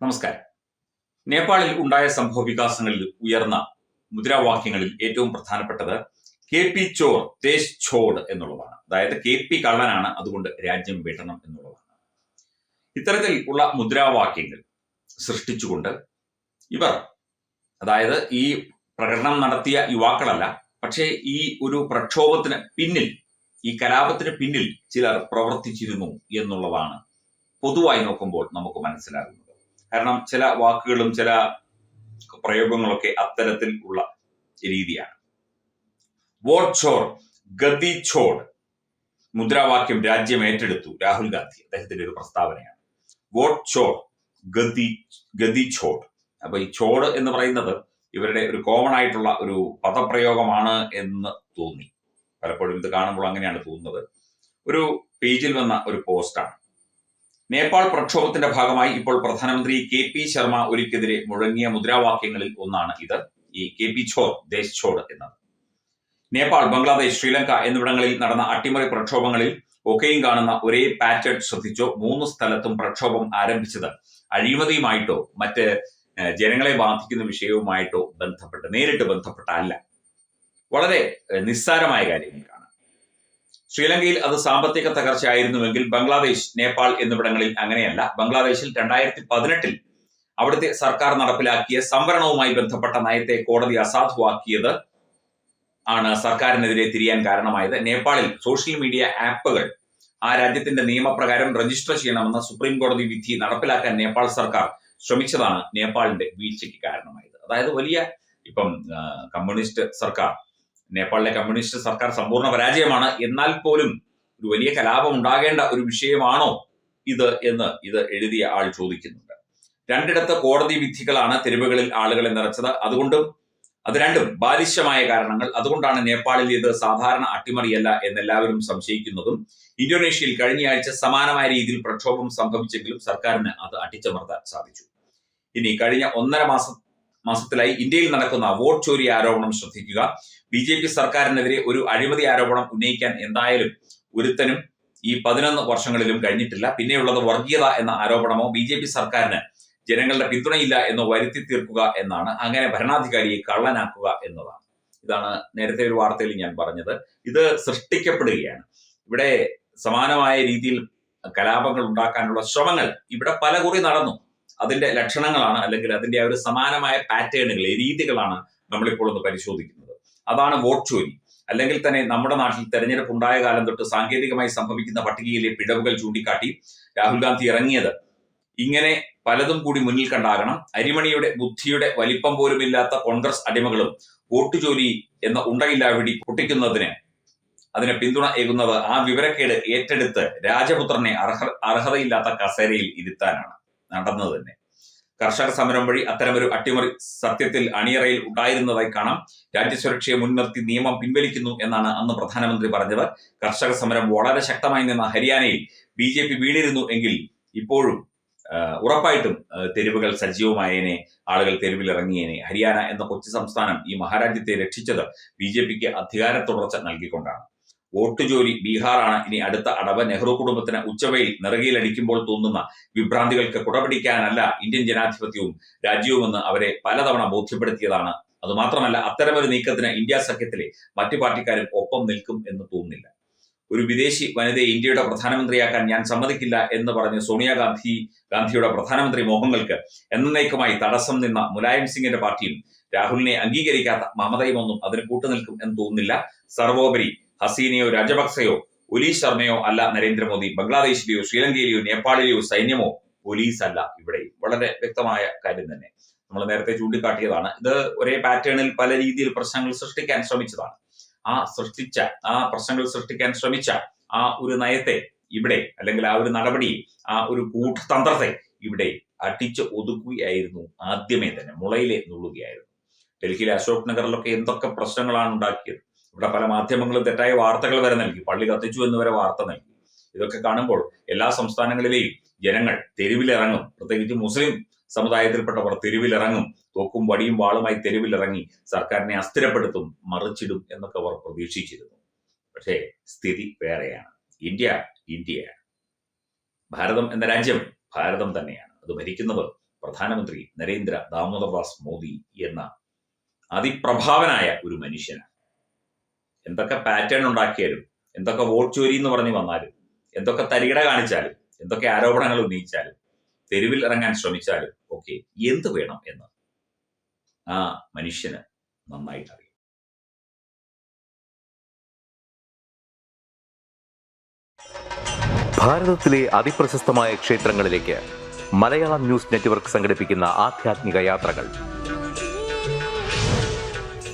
നമസ്കാരം. നേപ്പാളിൽ ഉണ്ടായ സംഭവ വികാസങ്ങളിൽ ഉയർന്ന മുദ്രാവാക്യങ്ങളിൽ ഏറ്റവും പ്രധാനപ്പെട്ടത് കെ പി ചോർ ദേശ് ഛോഡ് എന്നുള്ളതാണ്. അതായത് കെ പി കള്ളനാണ് അതുകൊണ്ട് രാജ്യം വിടണം എന്നുള്ളതാണ്. ഇത്തരത്തിൽ ഉള്ള മുദ്രാവാക്യങ്ങൾ സൃഷ്ടിച്ചുകൊണ്ട് ഇവർ അതായത് ഈ പ്രകടനം നടത്തിയ യുവാക്കളല്ല പക്ഷേ ഈ ഒരു പ്രക്ഷോഭത്തിന് പിന്നിൽ ഈ കലാപത്തിന് പിന്നിൽ ചിലർ പ്രവർത്തിച്ചിരുന്നു എന്നുള്ളതാണ് പൊതുവായി നോക്കുമ്പോൾ നമുക്ക് മനസ്സിലാകുന്നത്. കാരണം ചില വാക്കുകളും ചില പ്രയോഗങ്ങളൊക്കെ അത്തരത്തിൽ ഉള്ള രീതിയാണ്. വോട്ട് ചോർ ഗതി ഛോഡ് മുദ്രാവാക്യം രാജ്യം ഏറ്റെടുത്തു. രാഹുൽ ഗാന്ധി അദ്ദേഹത്തിന്റെ ഒരു പ്രസ്താവനയാണ്. വോട്ട് ചോർ ഗതി ഗതി ഛോഡ് അപ്പൊ ഈ ചോട് എന്ന് പറയുന്നത് ഇവരുടെ ഒരു കോമൺ ആയിട്ടുള്ള ഒരു പദപ്രയോഗമാണ് എന്ന് തോന്നി. പലപ്പോഴും ഇത് കാണുമ്പോൾ അങ്ങനെയാണ് തോന്നുന്നത്. ഒരു പേജിൽ വന്ന ഒരു പോസ്റ്റാണ് നേപ്പാൾ പ്രക്ഷോഭത്തിന്റെ ഭാഗമായി ഇപ്പോൾ പ്രധാനമന്ത്രി കെ പി ശർമ്മ ഒലിക്കെതിരെ മുഴങ്ങിയ മുദ്രാവാക്യങ്ങളിൽ ഒന്നാണ് ഇത്. ഈ കെ പി ഛോർ ദേശ് ഛോഡ് എന്നത്. നേപ്പാൾ ബംഗ്ലാദേശ് ശ്രീലങ്ക എന്നിവിടങ്ങളിൽ നടന്ന അട്ടിമറി പ്രക്ഷോഭങ്ങളിൽ ഒക്കെയും കാണുന്ന ഒരേ പാറ്റേൺ ശ്രദ്ധിച്ചോ മൂന്ന് സ്ഥലത്തും പ്രക്ഷോഭം ആരംഭിച്ചത് അഴിമതിയുമായിട്ടോ മറ്റ് ജനങ്ങളെ ബാധിക്കുന്ന വിഷയവുമായിട്ടോ ബന്ധപ്പെട്ട് നേരിട്ട് ബന്ധപ്പെട്ട അല്ല വളരെ നിസ്സാരമായ കാര്യങ്ങൾക്കാണ് ശ്രീലങ്കയിൽ അത് സാമ്പത്തിക തകർച്ചയായിരുന്നുവെങ്കിൽ ബംഗ്ലാദേശ് നേപ്പാൾ എന്നിവിടങ്ങളിൽ അങ്ങനെയല്ല. ബംഗ്ലാദേശിൽ രണ്ടായിരത്തി പതിനെട്ടിൽ അവിടുത്തെ സർക്കാർ നടപ്പിലാക്കിയ സംവരണവുമായി ബന്ധപ്പെട്ട നയത്തെ കോടതി അസാധുവാക്കിയത് ആണ് സർക്കാരിനെതിരെ തിരിയാൻ കാരണമായത്. നേപ്പാളിൽ സോഷ്യൽ മീഡിയ ആപ്പുകൾ ആ രാജ്യത്തിന്റെ നിയമപ്രകാരം രജിസ്റ്റർ ചെയ്യണമെന്ന സുപ്രീം കോടതി വിധി നടപ്പിലാക്കാൻ നേപ്പാൾ സർക്കാർ ശ്രമിച്ചതാണ് നേപ്പാളിന്റെ വീഴ്ചയ്ക്ക് കാരണമായത്. അതായത് വലിയ ഇപ്പം കമ്മ്യൂണിസ്റ്റ് സർക്കാർ നേപ്പാളിലെ കമ്മ്യൂണിസ്റ്റ് സർക്കാർ സമ്പൂർണ പരാജയമാണ്. എന്നാൽ പോലും ഒരു വലിയ കലാപം ഉണ്ടാകേണ്ട ഒരു വിഷയമാണോ ഇത് എന്ന് ഇത് എഴുതിയ ആൾ ചോദിക്കുന്നുണ്ട്. രണ്ടിടത്ത് കോടതി വിധികളാണ് തെരുവുകളിൽ ആളുകളെ നിറച്ചത്. അതുകൊണ്ടും അത് രണ്ടും ബാലിശമായ കാരണങ്ങൾ. അതുകൊണ്ടാണ് നേപ്പാളിൽ ഇത് സാധാരണ അട്ടിമറിയല്ല എന്നെല്ലാവരും സംശയിക്കുന്നതും. ഇന്തോനേഷ്യയിൽ കഴിഞ്ഞയാഴ്ച സമാനമായ രീതിയിൽ പ്രക്ഷോഭം സംഭവിച്ചെങ്കിലും സർക്കാരിന് അത് അട്ടിച്ചമർത്താൻ സാധിച്ചു. ഇനി കഴിഞ്ഞ ഒന്നര മാസം മാസത്തിലായി ഇന്ത്യയിൽ നടക്കുന്ന വോട്ട് ചോരി ആരോപണം ശ്രദ്ധിക്കുക. ബി ജെ പി സർക്കാരിനെതിരെ ഒരു അഴിമതി ആരോപണം ഉന്നയിക്കാൻ എന്തായാലും ഒരുത്തനും ഈ പതിനൊന്ന് വർഷങ്ങളിലും കഴിഞ്ഞിട്ടില്ല. പിന്നെയുള്ളത് വർഗീയത എന്ന ആരോപണമോ ബി ജെ പി സർക്കാരിന് ജനങ്ങളുടെ പിന്തുണയില്ല എന്ന് വരുത്തി തീർക്കുക എന്നാണ്. അങ്ങനെ ഭരണാധികാരിയെ കള്ളനാക്കുക എന്നതാണ്. ഇതാണ് നേരത്തെ ഒരു വാർത്തയിൽ ഞാൻ പറഞ്ഞത്. ഇത് സൃഷ്ടിക്കപ്പെടുകയാണ്. ഇവിടെ സമാനമായ രീതിയിൽ കലാപങ്ങൾ ഉണ്ടാക്കാനുള്ള ശ്രമങ്ങൾ ഇവിടെ പല കുറി നടന്നു. അതിന്റെ ലക്ഷണങ്ങളാണ് അല്ലെങ്കിൽ അതിന്റെ ആ ഒരു സമാനമായ പാറ്റേണുകൾ രീതികളാണ് നമ്മളിപ്പോൾ ഒന്ന് പരിശോധിക്കുന്നത്. അതാണ് വോട്ട് ചോരി. അല്ലെങ്കിൽ തന്നെ നമ്മുടെ നാട്ടിൽ തെരഞ്ഞെടുപ്പ് ഉണ്ടായ കാലം തൊട്ട് സാങ്കേതികമായി സംഭവിക്കുന്ന പട്ടികയിലെ പിഴവുകൾ ചൂണ്ടിക്കാട്ടി രാഹുൽ ഗാന്ധി ഇറങ്ങിയത്. ഇങ്ങനെ പലതും കൂടി മുന്നിൽ കണ്ടാകണം. അരിമണിയുടെ ബുദ്ധിയുടെ വലിപ്പം പോലുമില്ലാത്ത കോൺഗ്രസ് അടിമകളും വോട്ട് ജോലി എന്ന ഉണ്ടയില്ലാവിടി പൊട്ടിക്കുന്നതിന് അതിനെ പിന്തുണ ഏകുന്നത് ആ വിവരക്കേട് ഏറ്റെടുത്ത് രാജപുത്രനെ അർഹ അർഹതയില്ലാത്ത കസേരയിൽ ഇരുത്താനാണ്. നടന്നത് തന്നെ. കർഷക സമരം വഴി അത്തരമൊരു അട്ടിമറി സത്യത്തിൽ അണിയറയിൽ ഉണ്ടായിരുന്നതായി കാണാം. രാജ്യസുരക്ഷയെ മുൻനിർത്തി നിയമം പിൻവലിക്കുന്നു എന്നാണ് അന്ന് പ്രധാനമന്ത്രി പറഞ്ഞത്. കർഷക സമരം വളരെ ശക്തമായി നിന്ന ഹരിയാനയിൽ ബി ജെ പി വീണിരുന്നു എങ്കിൽ ഇപ്പോഴും ഉറപ്പായിട്ടും തെരുവുകൾ സജീവമായേനെ ആളുകൾ തെരുവിലിറങ്ങിയേനെ. ഹരിയാന എന്ന കൊച്ചു സംസ്ഥാനം ഈ മഹാരാജ്യത്തെ രക്ഷിച്ചത് ബി ജെ പിക്ക് അധികാര തുടർച്ച നൽകിക്കൊണ്ടാണ്. വോട്ട് ജോലി ബീഹാറാണ്. ഇനി അടുത്ത അടവ് നെഹ്റു കുടുംബത്തിന് ഉച്ചവയിൽ നിറകിയിലടിക്കുമ്പോൾ തോന്നുന്ന വിഭ്രാന്തികൾക്ക് കുടപിടിക്കാനല്ല ഇന്ത്യൻ ജനാധിപത്യവും രാജ്യവുമെന്ന് അവരെ പലതവണ ബോധ്യപ്പെടുത്തിയതാണ്. അതുമാത്രമല്ല അത്തരമൊരു നീക്കത്തിന് ഇന്ത്യ സഖ്യത്തിലെ മറ്റു പാർട്ടിക്കാരും ഒപ്പം നിൽക്കും എന്ന് തോന്നുന്നില്ല. ഒരു വിദേശി വനിതയെ ഇന്ത്യയുടെ പ്രധാനമന്ത്രിയാക്കാൻ ഞാൻ സമ്മതിക്കില്ല എന്ന് പറഞ്ഞ് സോണിയാഗാന്ധി ഗാന്ധിയുടെ പ്രധാനമന്ത്രി മോഹങ്ങൾക്ക് എന്നേക്കുമായി തടസ്സം നിന്ന മുലായം സിംഗിന്റെ പാർട്ടിയും രാഹുലിനെ അംഗീകരിക്കാത്ത മമതയുമൊന്നും അതിന് കൂട്ടുനിൽക്കും എന്ന് തോന്നുന്നില്ല. സർവോപരി ഹസീനയോ രാജപക്സെയോ ഒലീസ് ശർമ്മയോ അല്ല നരേന്ദ്രമോദി. ബംഗ്ലാദേശിലെയോ ശ്രീലങ്കയിലെയോ നേപ്പാളിലെയോ സൈന്യമോ പോലീസ് അല്ല ഇവിടെ. വളരെ വ്യക്തമായ കാര്യം തന്നെ. നമ്മൾ നേരത്തെ ചൂണ്ടിക്കാട്ടിയതാണ്. ഇത് ഒരേ പാറ്റേണിൽ പല രീതിയിൽ പ്രശ്നങ്ങൾ സൃഷ്ടിക്കാൻ ശ്രമിച്ചതാണ്. ആ സൃഷ്ടിച്ച ആ പ്രശ്നങ്ങൾ സൃഷ്ടിക്കാൻ ശ്രമിച്ച ആ ഒരു നയത്തെ ഇവിടെ അല്ലെങ്കിൽ ആ ഒരു നടപടി ആ ഒരു കൂട്ടതന്ത്രത്തെ ഇവിടെ അടിച്ച് ഒതുക്കുകയായിരുന്നു ആദ്യമേ തന്നെ. മുളയിലെ നുള്ളുകയായിരുന്നു. ഡൽഹിയിലെ അശോക് നഗറിലൊക്കെ എന്തൊക്കെ പ്രശ്നങ്ങളാണ് ഉണ്ടാക്കിയത്? ഇവിടെ പല മാധ്യമങ്ങളും തെറ്റായ വാർത്തകൾ വരെ നൽകി. പള്ളി കത്തിച്ചു എന്ന് വരെ വാർത്ത നൽകി. ഇതൊക്കെ കാണുമ്പോൾ എല്ലാ സംസ്ഥാനങ്ങളിലെയും ജനങ്ങൾ തെരുവിലിറങ്ങും. പ്രത്യേകിച്ച് മുസ്ലിം സമുദായത്തിൽപ്പെട്ടവർ തെരുവിലിറങ്ങും. തോക്കും വടിയും വാളുമായി തെരുവിലിറങ്ങി സർക്കാരിനെ അസ്ഥിരപ്പെടുത്തും മറിച്ചിടും എന്നൊക്കെ അവർ പ്രതീക്ഷിച്ചിരുന്നു. പക്ഷേ സ്ഥിതി വേറെയാണ്. ഇന്ത്യ ഇന്ത്യയാണ്. ഭാരതം എന്ന രാജ്യം ഭാരതം തന്നെയാണ്. അത് ഭരിക്കുന്നത് പ്രധാനമന്ത്രി നരേന്ദ്ര ദാമോദർദാസ് മോദി എന്ന അതിപ്രഭാവനായ ഒരു മനുഷ്യനാണ്. എന്തൊക്കെ പാറ്റേൺ ഉണ്ടാക്കിയാലും എന്തൊക്കെ വോട്ട് ചോരി എന്ന് പറഞ്ഞ് വന്നാലും എന്തൊക്കെ തരികിട കാണിച്ചാലും എന്തൊക്കെ ആരോപണങ്ങൾ ഉന്നയിച്ചാലും തെരുവിൽ ഇറങ്ങാൻ ശ്രമിച്ചാലും ഒക്കെ എന്ത് വേണം എന്ന് ആ മനുഷ്യന് നന്നായിട്ട് അറിയാം. ഭാരതത്തിലെ അതിപ്രശസ്തമായ ക്ഷേത്രങ്ങളിലേക്ക് മലയാളം ന്യൂസ് നെറ്റ്വർക്ക് സംഘടിപ്പിക്കുന്ന ആധ്യാത്മിക യാത്രകൾ.